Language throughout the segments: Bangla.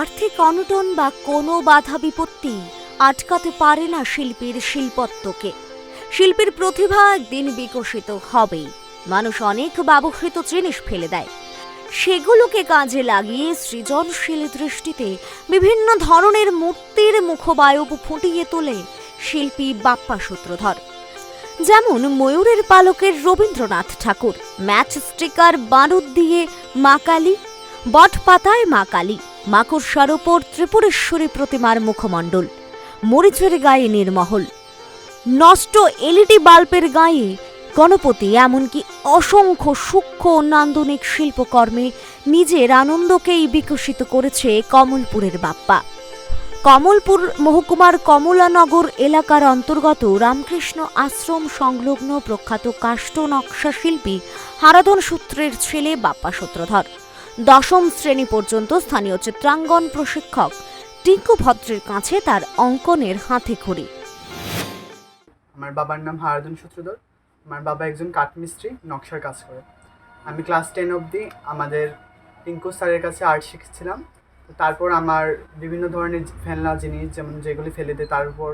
আর্থিক অনটন বা কোনো বাধা বিপত্তি আটকাতে পারে না শিল্পীর শিল্পত্বকে। শিল্পীর প্রতিভা একদিন বিকশিত হবেই। মানুষ অনেক ব্যবহৃত জিনিস ফেলে দেয়। সেগুলোকে কাজে লাগিয়ে সৃজনশীল দৃষ্টিতে বিভিন্ন ধরনের মূর্তির মুখবায়ব ফুটিয়ে তোলে শিল্পী বাপ্পা সূত্রধর। যেমন ময়ূরের পালকের রবীন্দ্রনাথ ঠাকুর, ম্যাচ স্টিকার বারুদ দিয়ে মা কালী, বটপাতায় মা কালী। মাকড়সার ওপর ত্রিপুরেশ্বরী প্রতিমার মুখমণ্ডল, মরিচের গায়ে নির্মহল, নষ্ট এলইডি বাল্বের গায়ে গণপতি, এমনকি অসংখ্য সূক্ষ্ম নান্দনিক শিল্পকর্মে নিজের আনন্দকেই বিকশিত করেছে কমলপুরের বাপ্পা। কমলপুর মহকুমার কমলানগর এলাকার অন্তর্গত রামকৃষ্ণ আশ্রম সংলগ্ন প্রখ্যাত কাষ্ঠ নকশা শিল্পী হারাধন সূত্রের ছেলে বাপ্পা সূত্রধর। দশম শ্রেণি পর্যন্ত স্থানীয় চিত্রাঙ্গন প্রশিক্ষক টিঙ্কু ভদ্রের কাছে তার অঙ্কনের হাতে খড়ি। আমার বাবার নাম হারাধন সূত্রধর আমার বাবা একজন কাঠমিস্ত্রি, নকশার কাজ করে। আমি ক্লাস টেন অবধি আমাদের টিঙ্কু স্যারের কাছে আর্ট শিখেছিলাম। তারপর আমার বিভিন্ন ধরনের ফেলনা জিনিস, যেমন যেগুলি ফেলে দেয় তার উপর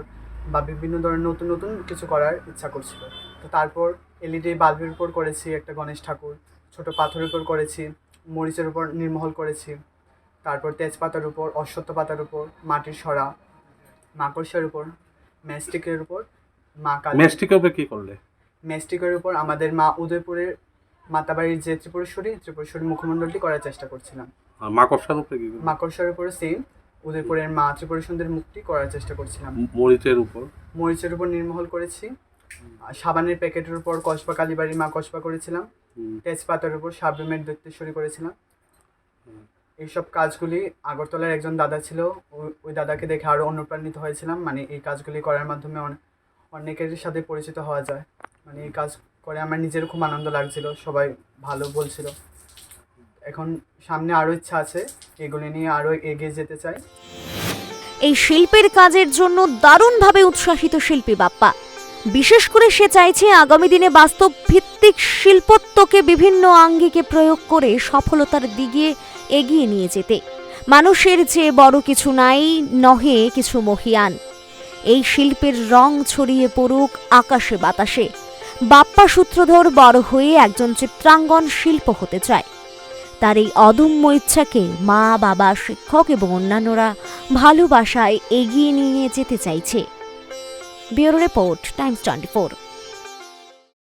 বা বিভিন্ন ধরনের নতুন নতুন কিছু করার ইচ্ছা করছিল। তো তারপর এলইডি বাল্বের উপর করেছি একটা গণেশ ঠাকুর, ছোট পাথরের উপর করেছি। মরিচের উপর নির্মহল করেছি। তারপর তেজপাতার উপর অশ্বত্থ পাতার উপর মাটির সরা মাকড়সার উপর ম্যাস্টিকের উপর মা কালী। মেস্টিকের উপরে কি করলে? মেস্টিকের উপর আমাদের মা উদয়পুরের মাতাবাড়ির যে ত্রিপুরেশ্বরী ত্রিপুরেশ্বরী মুখমণ্ডলটি করার চেষ্টা করছিলাম। মাকড়সার উপরে মাকড়সার উপরে সেম উদয়পুরের মা ত্রিপুরা সুন্দর মুক্তি করার চেষ্টা করছিলাম। মরিচের উপর? মরিচের উপর নির্মহল করেছি। সাবানের প্যাকেটের উপর কসবা কালীবাড়ির মা কসবা করেছিলাম। তেজপাতার উপর সাবরুমের দৈত্যেশ্বরী করেছিলাম। এইসব কাজগুলি আগরতলার একজন দাদা ছিল ওই- ওই দাদাকে দেখে আরও অনুপ্রাণিত হয়েছিলাম। মানে এই কাজগুলি করার মাধ্যমে অনে- অনেকের সাথে পরিচিত হওয়া যায়। মানে এই কাজ করে আমার নিজের খুব আনন্দ লাগছিল সবাই ভালো বলছিল। এখন সামনে আরও ইচ্ছা আছে এগুলি নিয়ে আরও এগিয়ে যেতে চাই। এই শিল্পের কাজের জন্য দারুণভাবে উৎসাহিত শিল্পী বাপ্পা। বিশেষ করে সে চাইছে আগামী দিনে বাস্তব ভিত্তিক শিল্পত্বকে বিভিন্ন আঙ্গিকে প্রয়োগ করে সফলতার দিকে এগিয়ে নিয়ে যেতে। মানুষের চেয়ে বড় কিছু নাই, নহে কিছু মহিয়ান। এই শিল্পের রং ছড়িয়ে পড়ুক আকাশে বাতাসে। বাপ্পা সূত্রধর বড় হয়ে একজন চিত্রাঙ্গন শিল্প হতে চায়। তার এই অদম্য ইচ্ছাকে মা, বাবা, শিক্ষক এবং অন্যান্যরা ভালোবাসায় এগিয়ে নিয়ে যেতে চাইছে। Bureau report times 24